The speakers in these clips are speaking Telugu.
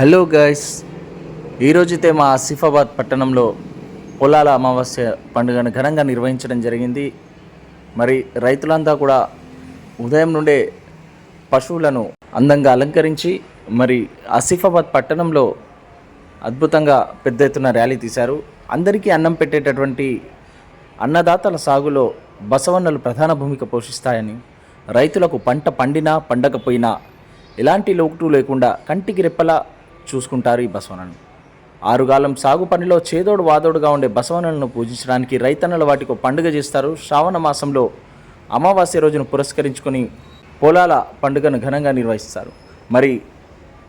హలో గైస్ ఈరోజైతే మా ఆసిఫాబాద్ పట్టణంలో పొలాల అమావాస్య పండుగను ఘనంగా నిర్వహించడం జరిగింది. మరి రైతులంతా కూడా ఉదయం నుండే పశువులను అందంగా అలంకరించి మరి ఆసిఫాబాద్ పట్టణంలో అద్భుతంగా పెద్ద ఎత్తున ర్యాలీ తీశారు. అందరికీ అన్నం పెట్టేటటువంటి అన్నదాతల సాగులో బసవన్నలు ప్రధాన భూమిక పోషిస్తాయని రైతులకు పంట పండినా పండకపోయినా ఎలాంటి లోటు లేకుండా కంటికి రెప్పలా చూసుకుంటారు ఈ బసవనను. ఆరుగాలం సాగు పనిలో చేదోడు వాదోడుగా ఉండే బసవనలను పూజించడానికి రైతన్నలు వాటికి ఒక పండుగ చేస్తారు. శ్రావణ మాసంలో అమావాస్య రోజును పురస్కరించుకొని పొలాల పండుగను ఘనంగా నిర్వహిస్తారు. మరి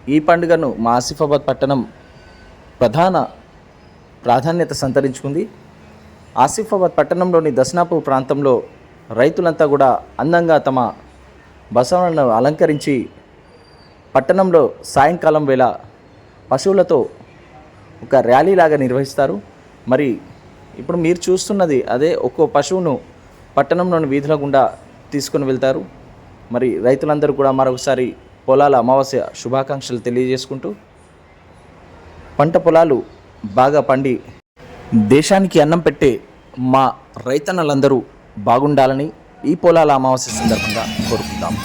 ఈ పండుగను మా ఆసిఫాబాద్ పట్టణం ప్రధాన ప్రాధాన్యత సంతరించుకుంది. ఆసిఫాబాద్ పట్టణంలోని దసనాపు ప్రాంతంలో రైతులంతా కూడా అందంగా తమ బసవనను అలంకరించి పట్టణంలో సాయంకాలం వేళ పశువులతో ఒక ర్యాలీ లాగా నిర్వహిస్తారు. మరి ఇప్పుడు మీరు చూస్తున్నది అదే ఒక్కో పశువును పట్టణంలోని వీధుల గుండా తీసుకుని వెళ్తారు. మరి రైతులందరూ కూడా మరొకసారి పొలాల అమావాస్య శుభాకాంక్షలు తెలియజేసుకుంటూ పంట పొలాలు బాగా పండి దేశానికి అన్నం పెట్టే మా రైతన్నలందరూ బాగుండాలని ఈ పొలాల అమావాస్య సందర్భంగా కోరుకుందాం.